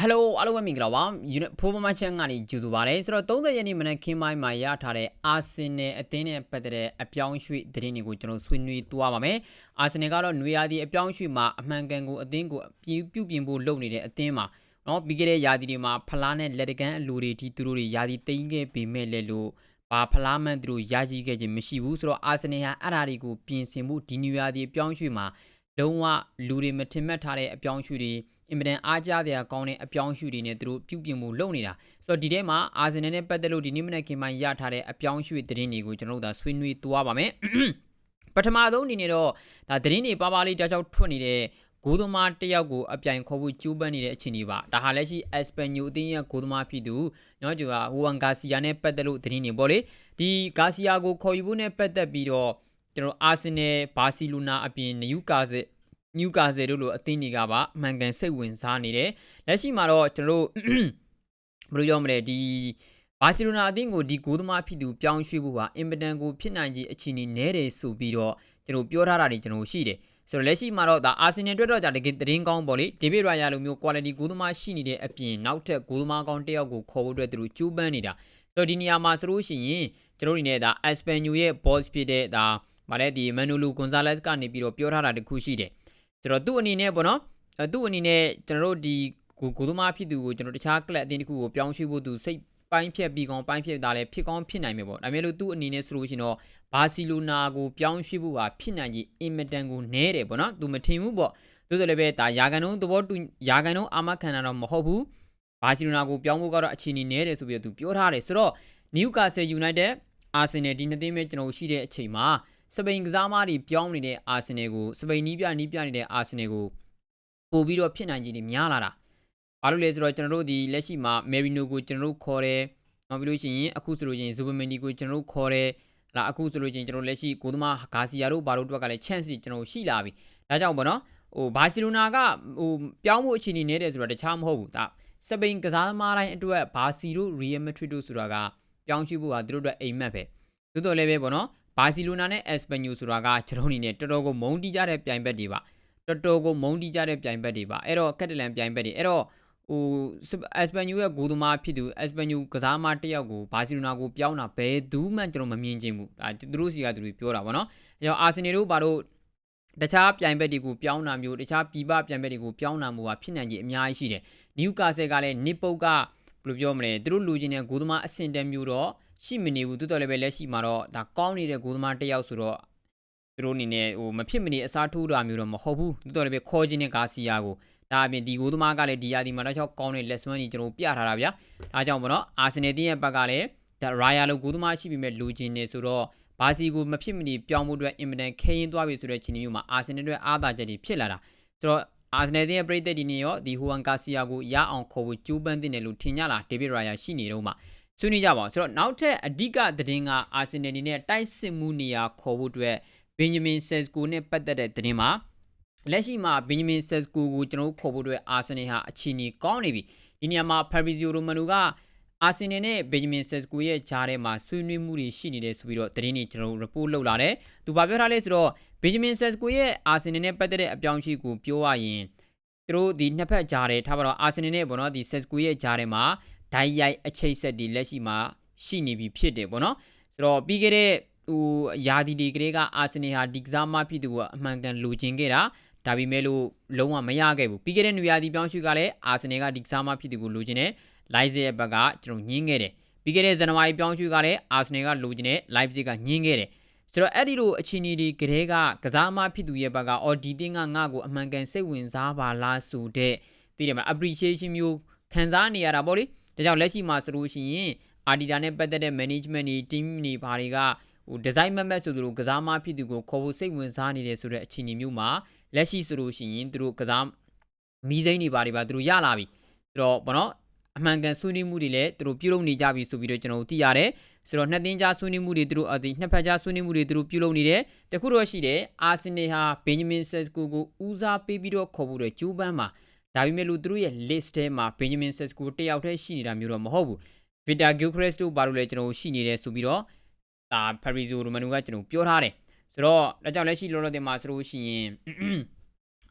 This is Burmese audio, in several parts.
ဟယ်လိုအားလုံးပဲမင်္ဂလာပါယူနစ်ဖိုးမမချန်ကနေကြိုဆိုပါရစေဆိုတော့30ရက်နေ့မနက်ခင်းပိုင်းမှာရထားတဲ့အာဆင်နယ်အသင်းနဲ့ပတ်သက်တဲ့အပြောင်းရွှေ့သတင်းတွေကိုကျွန်တော်ဆွေးနွေးသွားပါမယ်အာဆင်နယ်ကတော့နွေရာသီအပြောင်းရွှေ့မှာအမှန်ကန်ကိုအသင်းကိုပြုပြုပြင်ဖို့လုပ်နေတဲ့အသင်းမှာနော်ပြီးခဲ့တဲ့ရာသီတွေမှာဖလားနဲ့လက်တကန်အလူတွေဒီသူတို့တွေရာသီတိန်းခဲ့ပေမဲ့လည်းလို့ဘာဖလားမှန်သူတို့ရရှိခဲ့ခြင်းမရှိဘူးဆိုတော့အာဆင်နယ်ဟာအဲ့ဓာတွေကိုပြင်ဆင်ဖို့ဒီနွေရာသီအပြောင်းရွှေ့မှာ လုံးဝလူတွေမထင်မှတ်ထားတဲ့အပြောင်းအရွှေ့တွေအင်မတန်အားကြစရာကောင်းတဲ့အပြောင်းအရွှေ့တွေနဲ့သူတို့ပြုပြင်မှုလုပ်နေတာဆိုတော့ဒီထဲမှာအာဆင်နယ်နဲ့ပတ်သက်လို့ဒီနေ့မနက်ခင်ပိုင်းရထားတဲ့အပြောင်းအရွှေ့သတင်းတွေကိုကျွန်တော်တို့ဒါဆွေးနွေးသွားပါမယ်ပထမဆုံးအနေနဲ့တော့ဒါသတင်းတွေပါပါလေးတောက်ချောက်ထွက်နေတဲ့ဂိုးသမားတယောက်ကိုအပြိုင်ခေါ်ဖို့ကြိုးပမ်းနေတဲ့အခြေအနေပါဒါဟာလက်ရှိ Espanyol အသင်းရဲ့ဂိုးသမားဖြစ်သူညောကျူကဟူဝန်ဂါစီယာနဲ့ပတ်သက်လို့သတင်းတွေပေါ့လေဒီဂါစီယာကိုခေါ်ယူဖို့နဲ့ပတ်သက်ပြီးတော့ကျွန်တော်အာဆင်နယ်ဘာစီလိုနာအပြင်နယူကာဆယ် နျူကာဆယ်တို့လိုအသင်းတွေကပါအမှန်ကန်စိတ်ဝင်စားနေတယ်လက်ရှိမှာတော့ကျွန်တော်တို့ဘယ်လိုပြောမလဲဒီဘာစီလိုနာအသင်းကိုဒီဂိုးသမားဖြစ်သူပြောင်းရွှေ့ဖို့ဟာအင်ပတန်ကိုဖြစ်နိုင်ခြင်းအခြေအနေနည်းတယ်ဆိုပြီးတော့ကျွန်တော်ပြောထားတာတွေကျွန်တော်ရှိတယ်ဆိုတော့လက်ရှိမှာတော့ဒါအာဆင်နယ်အတွက်တော့ဒါတကယ်သတင်းကောင်းပေါ့လေဒေးဗစ်ရာယာလိုမျိုး quality ဂိုးသမားရှိနေတဲ့အပြင်နောက်ထပ်ဂိုးသမားကောင်းတစ်ယောက်ကိုခေါ်ဖို့အတွက်သူတို့ကြိုးပမ်းနေတာဆိုတော့ဒီနေရာမှာဆိုလို့ရှိရင်ကျွန်တော်တို့နေနဲ့ဒါ Espanyol ရဲ့ boss ဖြစ်တဲ့ဒါဗာလဲဒီ Manolo Gonzalez ကနေပြီးတော့ပြောထားတာတခုရှိတယ် ကျွန်တော်သူ့အနေနဲ့ပေါ့နော်သူ့အနေနဲ့ကျွန်တော်တို့ဒီကိုကိုသမားဖြစ်သူကိုကျွန်တော်တခြားကလပ်အသင်းတစ်ခုကိုပြောင်းရွှေ့ဖို့သူစိတ်ပိုင်းဖြတ်ပြီးကောင်းပိုင်းဖြတ်တာလည်းဖြစ်ကောင်းဖြစ်နိုင်မယ်ပေါ့ဒါပေမဲ့လို့သူ့အနေနဲ့ဆိုလို့ရှိရင်တော့ဘာစီလိုနာကိုပြောင်းရွှေ့ဖို့ဟာဖြစ်နိုင်ကြီးအင်မတန်ကိုနည်းတယ်ပေါ့နော်သူမထင်ဘူးပေါ့သို့တော်လည်းပဲဒါယာကန်တုံးသဘောတူယာကန်တုံးအာမခံတာတော့မဟုတ်ဘူးဘာစီလိုနာကိုပြောင်းဖို့ကတော့အခြေအနေနည်းတယ်ဆိုပြီးတော့သူပြောထားတယ်ဆိုတော့နယူကာဆယ်ယူနိုက်တက်အာဆင်နယ်ဒီနှစ်သင်းပဲကျွန်တော်ရှိတဲ့အချိန်မှာ စပိန်ကစားမတွေပြောင်းနေတဲ့အာဆင်နယ်ကိုစပိန်နီးပြနီးပြနေတဲ့အာဆင်နယ်ကိုပို့ပြီးတော့ဖြစ်နိုင်ခြင်းတွေများလာတာဘာလို့လဲဆိုတော့ကျွန်တော်တို့ဒီလက်ရှိမှာမယ်ရီနိုကိုကျွန်တော်တို့ခေါ်တယ်နောက်ပြီးလို့ရှိရင်အခုဆိုလို့ရှိရင်ဇူဘမန်ဒီကိုကျွန်တော်တို့ခေါ်တယ်လာအခုဆိုလို့ရှိရင်ကျွန်တော်လက်ရှိကိုသမားဂါစီယာတို့ဘာတို့အတွက်ကလည်း chance ကျွန်တော်ရှိလာပြီဒါကြောင့်ပေါ့နော်ဟိုဘာစီလိုနာကဟိုပြောင်းဖို့အခြေအနေနေတယ်ဆိုတော့တခြားမဟုတ်ဘူးဒါစပိန်ကစားသမားတိုင်းအတွက်ဘာစီတို့ရီယယ်မက်ဒရစ်တို့ဆိုတာကပြောင်းရွှေ့ဖို့ကသူတို့အတွက်အိမ်မက်ပဲသို့တော်လည်းပဲပေါ့နော် ဘာစီလိုနာနဲ့အက်စပန်ညိုဆိုတာကကျွန်တော်အနေနဲ့တော်တော်ကိုမုန်းတီးကြတဲ့ပြိုင်ဘက်တွေပါတော်တော်ကိုမုန်းတီးကြတဲ့ပြိုင်ဘက်တွေပါအဲ့တော့ကက်တလန်ပြိုင်ဘက်တွေအဲ့တော့ဟိုအက်စပန်ညိုရဲ့ဂိုးသမားဖြစ်သူအက်စပန်ညိုကစားမတစ်ယောက်ကိုဘာစီလိုနာကိုပြောင်းတာဘယ်သူမှကျွန်တော်မမြင်ချင်ဘူးဒါသူတို့စီကသူတွေပြောတာဗောနော်အဲ့တော့အာဆင်နယ်တို့ဘာလို့တခြားပြိုင်ဘက်တွေကိုပြောင်းတာမျိုးတခြားပြည်ပပြိုင်ဘက်တွေကိုပြောင်းတာမျိုးဟာဖြစ်နိုင်ကြီးအများကြီးရှိတယ်နယူကာဆယ်ကလည်းနစ်ပုတ်ကဘယ်လိုပြောမလဲသူတို့လူချင်းတဲ့ဂိုးသမားအဆင့်တက်မျိုးတော့ ရှိမနေဘူးတိုးတော်လည်းပဲလက်ရှိမှာတော့ဒါကောင်းနေတဲ့ဂိုးသမားတစ်ယောက်ဆိုတော့သူတို့အနေနဲ့ဟိုမဖြစ်မနေအစားထိုးတာမျိုးတော့မဟုတ်ဘူးတိုးတော်လည်းပဲခေါ်ခြင်းနဲ့ဂါစီယာကိုဒါအပြင်ဒီဂိုးသမားကလည်းဒီယာဒီမှာတော့ကောင်းတဲ့လက်စွမ်းကြီးကျွန်တော်ပြထားတာဗျာဒါကြောင့်ပေါ့နော်အာဆင်နယ်တင်းရဲ့ဘက်ကလည်းဒါရာယာလိုဂိုးသမားရှိပြီမဲ့လူချင်းနေဆိုတော့ဘာစီကိုမဖြစ်မနေပြောင်းဖို့အတွက်အင်မတန်ခရင်သွားပြီဆိုတဲ့ချိန်မျိုးမှာအာဆင်နယ်အတွက်အားသာချက်တွေဖြစ်လာတာဆိုတော့အာဆင်နယ်ရဲ့ပရိသတ်ဒီနေ့ရောဒီဟိုဝမ်ကာစီယာကိုရအောင်ခေါ်ဖို့ကြိုးပမ်းတင်တယ်လို့ထင်ကြလားဒေးဗစ်ရာယာရှိနေတော့မှာ ဆွေးနွေးကြပါအောင်ဆိုတော့နောက်ထပ်အဓိကသတင်းကအာဆင်နယ်အနေနဲ့တိုက်စစ်မှုနေရာခေါ်ဖို့အတွက်ဘင်ဂျမင်ဆက်စကိုနဲ့ပတ်သက်တဲ့သတင်းမှာလက်ရှိမှာဘင်ဂျမင်ဆက်စကိုကိုကျွန်တော်တို့ခေါ်ဖို့အတွက်အာဆင်နယ်ဟာအခြေအနေကောင်းနေပြီဒီနေရာမှာဖာဘရီဇီယိုရိုမန်နိုကအာဆင်နယ်နဲ့ဘင်ဂျမင်ဆက်စကိုရဲ့ဂျားထဲမှာဆွေးနွေးမှုတွေရှိနေတယ်ဆိုပြီးတော့သတင်းတွေကျွန်တော်တို့ report လုပ်လာတယ်သူဘာပြောထားလဲဆိုတော့ဘင်ဂျမင်ဆက်စကိုရဲ့အာဆင်နယ်နဲ့ပတ်သက်တဲ့အပြောင်းအလဲကိုပြောရရင်သူတို့ဒီနှစ်ဖက်ဂျားတယ်ထားပါတော့အာဆင်နယ်နဲ့ပေါ့နော်ဒီဆက်စကိုရဲ့ဂျားထဲမှာ ဓာတ်ရိုက်အချိတ်ဆက်ဒီလက်ရှိမှာရှိနေပြီဖြစ်တယ်ပေါ့နော်ဆိုတော့ပြီးခဲ့တဲ့ဟိုယာဒီဒီကလေးကအာဆင်နယ်ဟာဒီကစားမဖြစ်သူကအမှန်ကန်လိုချင်ခဲ့တာဒါပေမဲ့လို့လုံးဝမရခဲ့ဘူးပြီးခဲ့တဲ့နွေရာသီပြောင်းရွှေ့ကလည်းအာဆင်နယ်ကဒီကစားမဖြစ်သူကိုလိုချင်တယ်လိုက်ဇ်ရဲ့ဘက်ကကျွန်တော်ညင်းခဲ့တယ်ပြီးခဲ့တဲ့ဇန်နဝါရီပြောင်းရွှေ့ကလည်းအာဆင်နယ်ကလိုချင်တယ်လိုက်ဇ်ကညင်းခဲ့တယ်ဆိုတော့အဲ့ဒီလိုအခြေအနေတွေကလေးကကစားမဖြစ်သူရဲ့ဘက်ကအော်ဒီတင်းကငါ့ကိုအမှန်ကန်စိတ်ဝင်စားပါလားဆိုတဲ့သိတယ်မလား appreciation မျိုးခံစားနေရတာပေါ့လေ ဒါကြောင့်လက်ရှိမှာဆိုလို့ရှိရင်အာဒီတာနဲ့ပတ်သက်တဲ့ management တွေ team တွေဘာတွေကဟို design မတ်မတ်ဆိုသူတို့ကစားမဖြစ်သူကိုခေါ်ဖို့စိတ်ဝင်စားနေတယ်ဆိုတဲ့အခြေအနေမျိုးမှာလက်ရှိဆိုလို့ရှိရင်သူတို့ကစားမီးစိမ်းတွေဘာတွေပါသူတို့ရလာပြီဆိုတော့ဘောနော်အမှန်ကန်ဆွေးနွေးမှုတွေလည်းသူတို့ပြုလုပ်နေကြပြီဆိုပြီးတော့ကျွန်တော်တို့သိရတယ်ဆိုတော့နှစ်သင်းကြားဆွေးနွေးမှုတွေသူတို့အဒီနှစ်ဖက်ကြားဆွေးနွေးမှုတွေသူတို့ပြုလုပ်နေတယ်တခုတော့ရှိတယ်အာဆင်နယ်ဟာဘင်ဂျမင်ဆက်ကိုကိုဦးစားပေးပြီးတော့ခေါ်ဖို့တဲ့ဂျူးပန်းမှာ ဒါပေမဲ့လို့သူတို့ရဲ့ list ထဲမှာ Benjamin Sesko တယောက်တည်းရှိနေတာမျိုးတော့မဟုတ်ဘူး Victor Gyokeres တို့ဘာလို့လဲကျွန်တော်ရှိနေတယ်ဆိုပြီးတော့ဒါ Fabrizio Romano ကကျွန်တော်ပြောထားတယ်ဆိုတော့ဒါကြောင့်လက်ရှိလောလောဆယ်မှာဆိုလို့ရှိရင်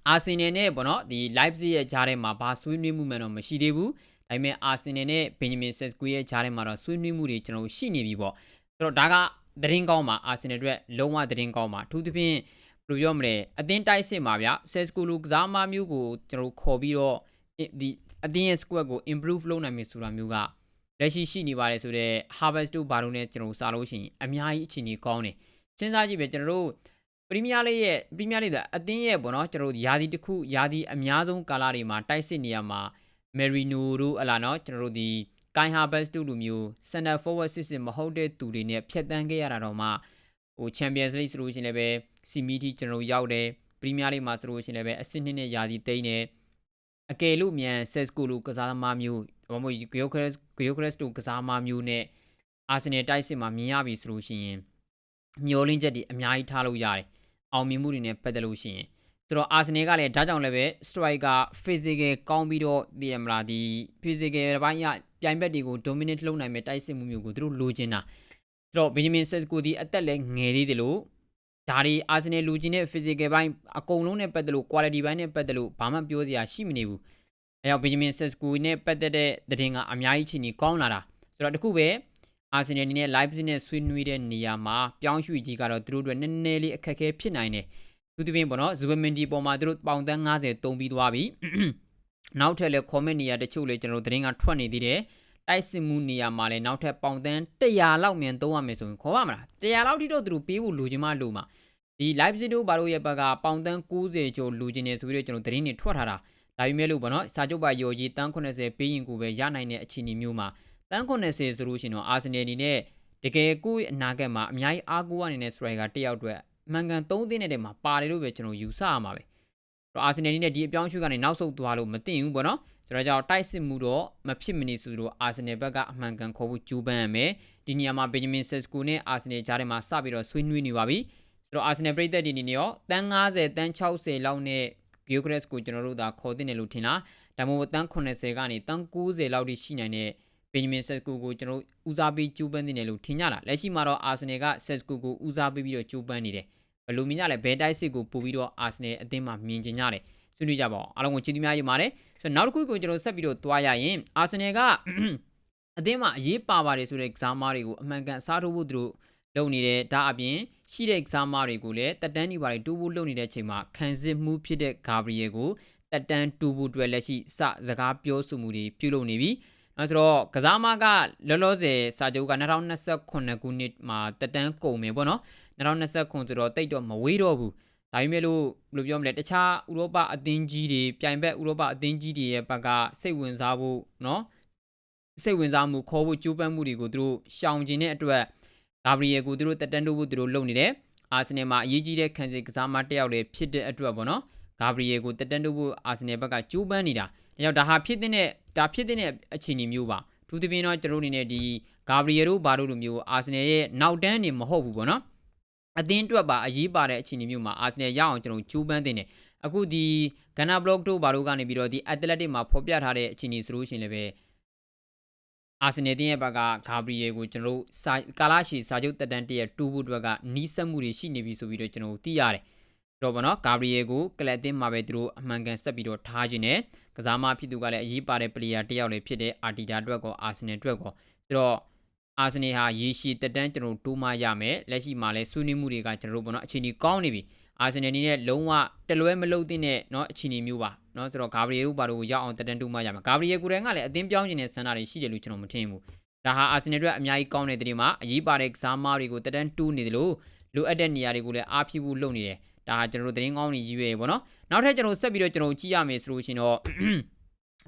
အာဆင်နယ်နဲ့ပေါ့နော်ဒီ Leipzig ရဲ့ဂျားထဲမှာဘာဆွေးနွေးမှုမှတော့မရှိသေးဘူးဒါပေမဲ့အာဆင်နယ်နဲ့ Benjamin Sesko ရဲ့ဂျားထဲမှာတော့ဆွေးနွေးမှုတွေကျွန်တော်တို့ရှိနေပြီပေါ့ဆိုတော့ဒါကသတင်းကောင်းပါအာဆင်နယ်အတွက်လုံးဝသတင်းကောင်းပါအထူးသဖြင့်ဘယ် လိုပြောမလဲအသင်းတိုက်စစ်မှာဗျ Sesko လိုကစားမမျိုးကိုကျွန်တော်တို့ခေါ်ပြီးတော့ဒီအသင်းရဲ့ squad ကို improve လုပ်နိုင်မယ်ဆိုတာမျိုးကလက်ရှိရှိနေပါတယ်ဆိုတော့ Harvest တို့ဘာလို့လဲကျွန်တော်တို့စာလို့ရှိရင်အများကြီးအခြေအနေကောင်းတယ်စဉ်းစားကြည့်ပဲကျွန်တော်တို့ပရီးမီးယားလိရဲ့ပရီးမီးယားလိကအသင်းရဲ့ပေါ့နော်ကျွန်တော်တို့ယာဒီတစ်ခုယာဒီအများဆုံးကာလတွေမှာတိုက်စစ်နေရမှာမယ်ရီနိုတို့အလားနော်ကျွန်တော်တို့ဒီကိုင်ဟာဘတ်တို့လိုမျိုး center forward စစ်စစ်မဟုတ်တဲ့သူတွေနဲ့ဖြတ်တန်းခဲ့ရတာတော့မှ ဟို Champions League ဆိုလို့ရှိရင်လည်းပဲစီမီတီကျွန်တော်တို့ရောက်တယ်ပရီးမီးယားလိမှာဆိုလို့ရှိရင်လည်းပဲအဆင့်နှစ်နဲ့ယာဒီတိန်းတယ်အကယ်လို့မြန် Sesco လိုကစားသမားမျိုးဘာမို့ Gyökeres Gyökeres တို့ကစားသမားမျိုးနဲ့အာဆင်နယ်တိုက်စစ်မှာမြင်ရပြီဆိုလို့ရှိရင်မျောလင်းချက်တွေအများကြီးထားလို့ရတယ်အောင်မြင်မှုတွေနဲ့ပတ်သက်လို့ရှိရင်ဆိုတော့အာဆင်နယ်ကလည်းဒါကြောင့်လည်းပဲ striker physical ကောင်းပြီးတော့ဒီရမလားဒီ physical ဘိုင်းရပြိုင်ဘက်တွေကို dominate လုပ်နိုင်မဲ့တိုက်စစ်မှုမျိုးကိုသူတို့လိုချင်တာ ဆိုတော့ Benjamin Sesko ဒီအသက်လည်းငယ်သေးတယ်လို့ဒါတွေအာဆင်နယ်လူချင်းတဲ့ physical ဘိုင်းအကုန်လုံးနဲ့ပတ်သက်လို့ quality ဘိုင်းနဲ့ပတ်သက်လို့ဘာမှပြောစရာရှိမနေဘူးအဲကြောင့် Benjamin Sesko နဲ့ပတ်သက်တဲ့သတင်းကအများကြီးချီနေကောင်းလာတာဆိုတော့တခုပဲအာဆင်နယ်အနေနဲ့ Leipzig နဲ့ဆွေးနွေးတဲ့နေရာမှာပြောင်းရွှေ့ကြီးကတော့သူတို့အတွက်နည်းနည်းလေးအခက်အခဲဖြစ်နိုင်တယ်သူတပင်းပေါ့နော်ဇူဘမင်ဒီပေါ်မှာသူတို့ပေါင်တန်း90တုံးပြီးသွားပြီနောက်ထပ်လည်း comment နေရာတချို့လည်းကျွန်တော်သတင်းကထွက်နေသေးတယ် တိုက်စစ်မှုနေရာမှာလည်းနောက်ထပ်ပေါင်တန်း100လောက်မြန်သုံးရမယ်ဆိုရင်ခေါ်ပါမလား100လောက်ထိတော့သူတို့ပေးဖို့လိုချင်မှလိုမှာဒီ live video ဘာလို့ရဲ့ဘက်ကပေါင်တန်း90ကျော်လိုချင်နေဆိုပြီးတော့ကျွန်တော်သတင်းတွေထွက်ထားတာဒါပေမဲ့လို့ပေါ့နော်စာချုပ်ပါရော်ကြီးတန်း80ပေးရင်ကိုပဲရနိုင်တဲ့အခြေအနေမျိုးမှာတန်း80ဆိုလို့ရှိရင်တော့အာဆင်နယ်အနေနဲ့တကယ်ကိုယ့်အနာဂတ်မှာအများကြီးအားကိုးရနေတဲ့ striker တယောက်အတွက်မှန်ကန်၃သင်းတဲ့မှာပါတယ်လို့ပဲကျွန်တော်ယူဆရမှာပဲတော့အာဆင်နယ်နဲ့ဒီအပြောင်းရွှေ့ကနေနောက်ဆုတ်သွားလို့မသိဘူးပေါ့နော် ဆိုတော့ကြောင့်တိုက်စစ်မှုတော့မဖြစ်မနေဆိုလို့အာဆင်နယ်ဘက်ကအမှန်ကန်ခေါ်ဖို့ကြိုးပမ်းရမယ်ဒီနေရာမှာဘင်ဂျမင်ဆက်စကိုနဲ့အာဆင်နယ်ကြားထဲမှာစပြီးတော့ဆွေးနွေးနေပါပြီဆိုတော့အာဆင်နယ်ပြည်သက်ဒီနေနဲ့ရောတန်း90တန်း60လောက်နဲ့ဂီယိုဂရက်စ်ကိုကျွန်တော်တို့သာခေါ်တင်တယ်လို့ထင်လားဒါမှမဟုတ်တန်း80ကနေတန်း90လောက်ထိရှိနိုင်တဲ့ဘင်ဂျမင်ဆက်ကူကိုကျွန်တော်ဦးစားပေးကြိုးပမ်းနေတယ်လို့ထင်ကြလားလက်ရှိမှာတော့အာဆင်နယ်ကဆက်ကူကိုဦးစားပေးပြီးတော့ကြိုးပမ်းနေတယ်ဘယ်လိုမြင်ကြလဲဘယ်တိုက်စစ်ကိုပို့ပြီးတော့အာဆင်နယ်အသင်းမှာမြင်ကျင်ကြတယ် ဆွေးနွေးကြပါအောင်အားလုံးကိုချစ်သများယူပါတယ်ဆိုတော့နောက်တစ်ခုကိုကျွန်တော်ဆက်ပြီးတော့တွားရရင်အာဆင်နယ်ကအသင်းမှာအရေးပါပါတယ်ဆိုတဲ့ကစားမားတွေကိုအမှန်ကန်စားထိုးဖို့သူတို့လုပ်နေတယ်ဒါအပြင်ရှိတဲ့ကစားမားတွေကိုလည်းတက်တန်းနေပါတယ်တိုးဖို့လုပ်နေတဲ့အချိန်မှာခံစစ်မှုဖြစ်တဲ့ဂါဘရီယယ်ကိုတက်တန်းတူဖို့အတွက်လက်ရှိစစကားပြောဆိုမှုတွေပြုလုပ်နေပြီအဲဆိုတော့ကစားမကလောလောဆယ်စာချုပ်က2029ခုနှစ်မှာတက်တန်းကုန်မယ်ပေါ့နော်2029ဆိုတော့တိတ်တော့မဝေးတော့ဘူး ဒါပေမဲ့လို့ဘယ်လိုပြောမလဲတခြားဥရောပအသင်းကြီးတွေပြိုင်ဘက်ဥရောပအသင်းကြီးတွေရဲ့ဘက်ကစိတ်ဝင်စားဖို့နော်စိတ်ဝင်စားမှုခေါ်ဖို့ကြိုးပမ်းမှုတွေကိုသူတို့ရှောင်ကျင်တဲ့အတွက်ဂါဘရီယယ်ကိုသူတို့တက်တန်းတို့ဖို့သူတို့လုပ်နေတယ်အာဆင်နယ်မှာအရေးကြီးတဲ့ခံစစ်ကစားမတစ်ယောက်လည်းဖြစ်တဲ့အတွက်ပေါ့နော်ဂါဘရီယယ်ကိုတက်တန်းတို့ဖို့အာဆင်နယ်ဘက်ကကြိုးပမ်းနေတာဒါကြောင့်ဒါဟာဖြစ်တဲ့ဒါဖြစ်တဲ့အခြေအနေမျိုးပါသူတပြင်းတော့ကျွန်တော်အနေနဲ့ဒီဂါဘရီယယ်တို့ဘာလို့လိုမျိုးအာဆင်နယ်ရဲ့နောက်တန်းနေမဟုတ်ဘူးပေါ့နော် အသင်းအတွက်ပါအရေးပါတဲ့အခြေအနေမျိုးမှာအာဆင်နယ်ရအောင်ကျွန်တော်ကြိုးပမ်းတင်တယ်အခုဒီဂန်နာဘလော့တို့ဘာလို့ကနေပြီးတော့ဒီအက်တလက်တစ်မှာဖော်ပြထားတဲ့အခြေအနေဆိုလို့ရှိရင်လည်းပဲအာဆင်နယ်တင်းရဲ့ဘက်ကဂါဘရီယယ်ကိုကျွန်တော်တို့ကာလာရှီစာချုပ်တက်တန်းတရဲ့တူဖို့အတွက်ကနီးစပ်မှုတွေရှိနေပြီဆိုပြီးတော့ကျွန်တော်တို့သိရတယ်တော့ဗောနော်ဂါဘရီယယ်ကိုကလပ်တင်းမှာပဲသူတို့အမှန်ကန်ဆက်ပြီးတော့ထားခြင်းနဲ့ကစားမဖြစ်သူကလည်းအရေးပါတဲ့ပလေယာတစ်ယောက်လည်းဖြစ်တဲ့အာတီတာအတွက်ကောအာဆင်နယ်အတွက်ကောဆိုတော့ အာဆင်နယ်ဟာရေရှည်တက်တန်းကျွန်တော်တို့တိုးမရမယ်လက်ရှိမှာလည်းဆွေးနွေးမှုတွေကကျွန်တော်တို့ဗောနော်အခြေအနေကောင်းနေပြီအာဆင်နယ်အနေနဲ့လုံးဝတလွဲမလုံးတဲ့နဲ့เนาะအခြေအနေမျိုးပါเนาะဆိုတော့ဂါဘရီယယ်တို့ဘာလို့ရောက်အောင်တက်တန်းတိုးမရမှာဂါဘရီယယ်ကိုယ်တိုင်ကလည်းအသင်းပြောင်းခြင်းနဲ့ဆန္ဒတွေရှိတယ်လို့ကျွန်တော်မထင်ဘူးဒါဟာအာဆင်နယ်အတွက်အများကြီးကောင်းတဲ့တည်းမှာအရေးပါတဲ့ကစားမတွေကိုတက်တန်းတိုးနေတယ်လို့လိုအပ်တဲ့နေရာတွေကိုလည်းအားဖြည့်ဖို့လုပ်နေတယ်ဒါကျွန်တော်တို့သတင်းကောင်းတွေကြီးပဲပေါ့နော်နောက်ထပ်ကျွန်တော်ဆက်ပြီးတော့ကျွန်တော်ကြည့်ရမယ်ဆိုလို့ရှင်တော့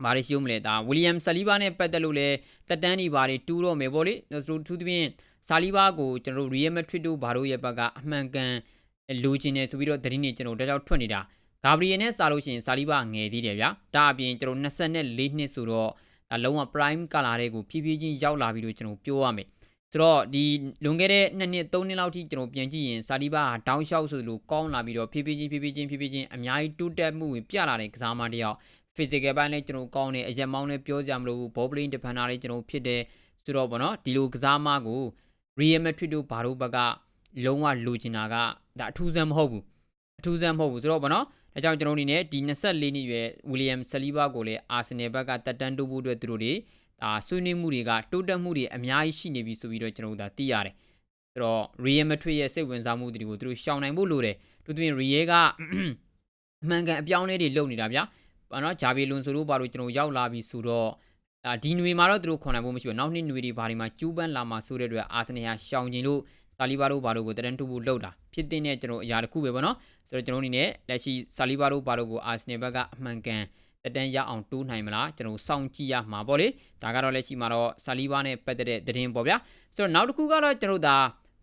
ဘာတွေရှိဦးမလဲဒါဝီလီယမ်ဆာလီဘာနဲ့ပတ်သက်လို့လဲတက်တန်းဒီဘာတွေတူးတော့မယ်ပေါ့လေကျွန်တော်ထူးသဖြင့်ဆာလီဘာကိုကျွန်တော်တို့ရီယယ်မက်ဒရစ်တို့ဘာလို့ရဲ့ဘက်ကအမှန်ကန်လိုချင်တယ်ဆိုပြီးတော့သတင်းတွေကျွန်တော်တောက်ထွက်နေတာဂါဘရီယယ်နဲ့စာလို့ရှိရင်ဆာလီဘာငယ်သေးတယ်ဗျာဒါအပြင်ကျွန်တော်24နှစ်ဆိုတော့ဒါလုံးဝ prime color တွေကိုဖြည်းဖြည်းချင်းရောက်လာပြီလို့ကျွန်တော်ပြောရမယ်ဆိုတော့ဒီလွန်ခဲ့တဲ့2နှစ်3နှစ်လောက်ထိကျွန်တော်ပြန်ကြည့်ရင်စာလီဘာဟာတောင်းလျှောက်ဆိုလို့ကောင်းလာပြီးတော့ဖြည်းဖြည်းချင်းဖြည်းဖြည်းချင်းဖြည်းဖြည်းချင်းအများကြီးတိုးတက်မှုဝင်ပြလာတဲ့ကစားမတစ်ယောက် physical ဘိုင်းလည်းကျွန်တော်ကောင်းတယ်အရက်မောင်းလည်းပြောကြမလို့ ball playing defender လည်းကျွန်တော်ဖြစ်တယ်ဆိုတော့ဗောနော်ဒီလိုကစားမကို Real Madrid တို့ဘာလို့ဘက်ကလုံးဝလိုချင်တာကဒါအထူးဆန်းမဟုတ်ဘူးအထူးဆန်းမဟုတ်ဘူးဆိုတော့ဗောနော်ဒါကြောင့်ကျွန်တော်အနေနဲ့ဒီ24နှစ်ရွယ်ဝီလီယမ်ဆလီဘာကိုလည်းအာဆင်နယ်ဘက်ကတက်တန်းတိုးဖို့အတွက်သူတို့တွေဒါဆွေးနွေးမှုတွေကတိုးတက်မှုတွေအများကြီးရှိနေပြီဆိုပြီးတော့ကျွန်တော်တို့ဒါသိရတယ်ဆိုတော့ Real Madrid ရဲ့စိတ်ဝင်စားမှုတွေကိုသူတို့ရှောင်နိုင်ဖို့လိုတယ်သူတို့ပြင် Real ကအမှန်ကန်အပြောင်းအလဲတွေလုပ်နေတာဗျာ ဘာနော်ဂျာဘီလွန်ဆိုတို့ဘာလို့ကျွန်တော်ရောက်လာပြီဆိုတော့ဒါဒီຫນွေမှာတော့သူတို့ခွန်နိုင်ဖို့မရှိဘူးနောက်နှစ်ຫນွေတွေဘာတွေမှာကျူးပန်းလာမှာဆိုတဲ့အတွက်အာဆင်နယ်ဟာရှောင်ကျင်လို့ဆာလီဘာတို့ဘာတို့ကိုတရန်တူဖို့လှုပ်တာဖြစ်တဲ့ကျွန်တော်အရာတစ်ခုပဲပေါ့နော်ဆိုတော့ကျွန်တော်အနေနဲ့လက်ရှိဆာလီဘာတို့ဘာတို့ကိုအာဆင်နယ်ဘက်ကအမှန်ကန်တတန်းရအောင်တိုးနိုင်မလားကျွန်တော်စောင့်ကြည့်ရမှာပေါ့လေဒါကတော့လက်ရှိမှာတော့ဆာလီဘာနဲ့ပတ်သက်တဲ့သတင်းပေါ့ဗျာဆိုတော့နောက်တစ်ခုကတော့ကျွန်တော်ဒါ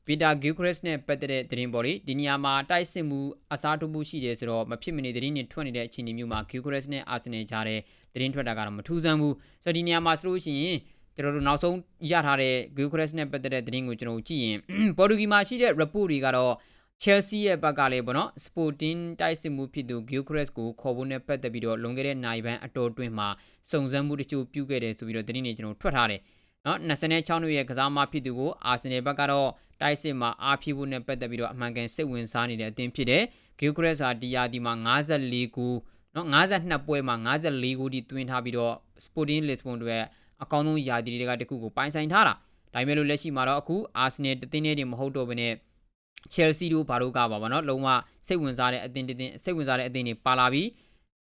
ဗီတာဂီခရစ်နဲ့ပတ်သက်တဲ့သတင်းပေါ်လေဒီနေရာမှာတိုက်စစ်မှုအစားထိုးမှုရှိတယ်ဆိုတော့မဖြစ်မနေသတင်းတွေထွက်နေတဲ့အခြေအနေမျိုးမှာဂီခရစ်နဲ့အာဆင်နယ်ကြားတဲ့သတင်းထွက်တာကတော့မထူးဆန်းဘူးဆိုတော့ဒီနေရာမှာဆိုလို့ရှိရင်ကျွန်တော်တို့နောက်ဆုံးရထားတဲ့ဂီခရစ်နဲ့ပတ်သက်တဲ့သတင်းကိုကျွန်တော်တို့ကြည့်ရင်ပေါ်တူဂီမှာရှိတဲ့ report တွေကတော့ Chelsea ရဲ့ဘက်ကလည်းပေါ့နော် Sporting တိုက်စစ်မှုဖြစ်သူ Gyökeres ကိုခေါ်ဖို့နဲ့ပတ်သက်ပြီးတော့လွန်ခဲ့တဲ့နိုင်ပန်းအတော်တွင်းမှာစုံစမ်းမှုတချို့ပြုခဲ့တယ်ဆိုပြီးတော့သတင်းတွေကျွန်တော်ထွက်ထားတယ် နော်26နှစ်ရဲ့ကစားမဖြစ်သူကိုအာဆင်နယ်ဘက်ကတော့တိုက်စစ်မှာအားဖြည့်ဖို့နဲ့ပတ်သက်ပြီးတော့အမှန်ကန်စိတ်ဝင်စားနေတဲ့အသင်းဖြစ်တဲ့ဂီယူကရက်စာဒီယာဒီမှာ54ကိုနော်52ပွဲမှာ54ကိုဒီတွင်းထားပြီးတော့ Sporting Lisbon တွေအကောင်းဆုံးယာတီတွေကတခုကိုပိုင်ဆိုင်ထားတာဒါပေမဲ့လို့လက်ရှိမှာတော့အခုအာဆင်နယ်တသင်းနဲ့တင်မဟုတ်တော့ဘဲနဲ့ချယ်လ်ဆီတို့ဘာတို့ကပါပါနော်လုံးဝစိတ်ဝင်စားတဲ့အသင်းတသင်းစိတ်ဝင်စားတဲ့အသင်းတွေပါလာပြီး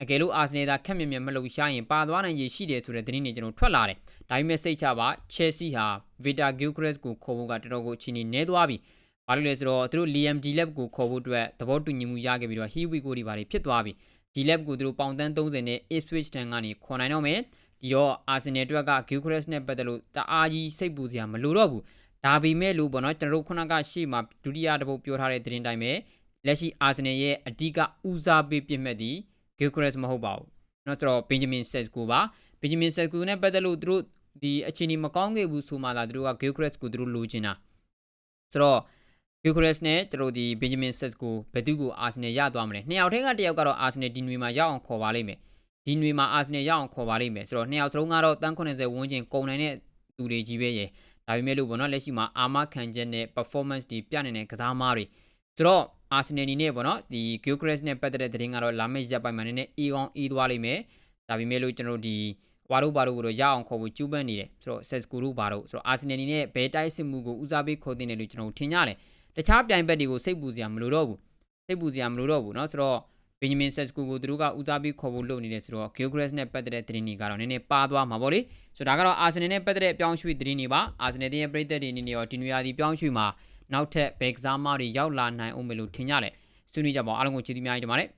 အကယ်လို့ Arsenal သာခက်မြက်မြက်မလုပ်ရှားရင်ပါသွားနိုင်ရည်ရှိတယ်ဆိုတဲ့သတင်းတွေကျွန်တော်ထွက်လာတယ်ဒါပေမဲ့စိတ်ချပါ Chelsea ဟာ Vita Gyökeres ကိုခေါ်ဖို့ကတော်တော်ကိုအချိန်နေနေသွားပြီဘာလို့လဲဆိုတော့သူတို့ Liam Delap ကိုခေါ်ဖို့အတွက်သဘောတူညီမှုရခဲ့ပြီးတော့ Hiwi ကိုဒီဘာတွေဖြစ်သွားပြီ Delap ကိုသူတို့ပေါင်တန်း30နဲ့ Ipswich Town ကနေခေါ်နိုင်တော့မယ်ဒီတော့ Arsenal အတွက်က Gyökeres နဲ့ပတ်သက်လို့တအားကြီးစိတ်ပူစရာမလိုတော့ဘူးဒါပေမဲ့လို့ပေါ့နော်ကျွန်တော်တို့ခုနကရှေ့မှာဒုတိယတစ်ပုတ်ပြောထားတဲ့သတင်းတိုင်းပဲလက်ရှိအာဆင်နယ်ရဲ့အဓိကဦးစားပေးပြစ်မှတ်ဒီဂီ ကရက်စ်မဟုတ်ပါဘူးเนาะဆိုတော့ဘင်ဂျမင်ဆက်ကူပါဘင်ဂျမင်ဆက်ကူနဲ့ပတ်သက်လို့သူတို့ဒီအခြေအနေမကောင်းခဲ့ဘူးဆိုမှသာသူတို့ကဂီကရက်စ်ကိုသူတို့လိုချင်တာဆိုတော့ဂီကရက်စ်နဲ့သူတို့ဒီဘင်ဂျမင်ဆက်ကိုဘယ်သူကိုအာဆင်နယ်ရသွားမလဲနှစ်ယောက်ထဲကတစ်ယောက်ကတော့အာဆင်နယ်ဒီနွေမှာရောက်အောင်ခေါ်ပါလိမ့်မယ်ဒီနွေမှာအာဆင်နယ်ရောက်အောင်ခေါ်ပါလိမ့်မယ်ဆိုတော့နှစ်ယောက်စလုံးကတော့တန်း80ဝန်းကျင်ကုန်နိုင်တဲ့သူတွေကြီးပဲရယ်ဒါပေမဲ့လို့ပေါ့နော်လက်ရှိမှာအာမခံချက်နဲ့ performance တွေပြနေတဲ့ကစားသမားတွေဆိုတော့ Arsenal နေနဲ့ပေါ့နော်ဒီ Gyökeres နဲ့ပတ်သက်တဲ့သတင်းကတော့လာမယ့်ရက်ပိုင်းမှာနည်းနည်းအေးကောင်းအေးသွားလိမ့်မယ်ဒါပေမဲ့လို့ကျွန်တော်ဒီဝါတို့ဘာတို့ကိုတော့ရအောင်ခေါ်ဖို့ကျူးပန်းနေတယ်ဆိုတော့ Sesco တို့ဘာတို့ဆိုတော့ Arsenal နေနဲ့ဘယ်တိုက်စစ်မှုကိုဦးစားပေးခေါ်တင်တယ်လို့ကျွန်တော်ထင်ကြတယ်တခြားပြိုင်ဘက်တွေကိုစိတ်ပူစရာမလိုတော့ဘူးစိတ်ပူစရာမလိုတော့ဘူးเนาะဆိုတော့ဘင်ဂျမင်ဆက်စကူကိုသူတို့ကဦးစားပေးခေါ်ဖို့လုပ်နေတယ်ဆိုတော့ Gyökeres နဲ့ပတ်သက်တဲ့သတင်းတွေကတော့နည်းနည်းပါသွားမှာပေါ့လေဆိုတော့ဒါကတော့ Arsenal နဲ့ပတ်သက်တဲ့အပြောင်းရွှေ့သတင်းတွေပါ Arsenal ရဲ့ပြည်သက်တွေအနေနဲ့ရောဒီနွေရာသီပြောင်းရွှေ့မှာ နောက်ထပ်ဘယ်ကစားမတွေရောက်လာနိုင်အောင်မလို့ထင်ကြတယ်ဆွေးနွေးကြပါအောင်အားလုံးကိုကျေးဇူးများကြီးတင်ပါတယ်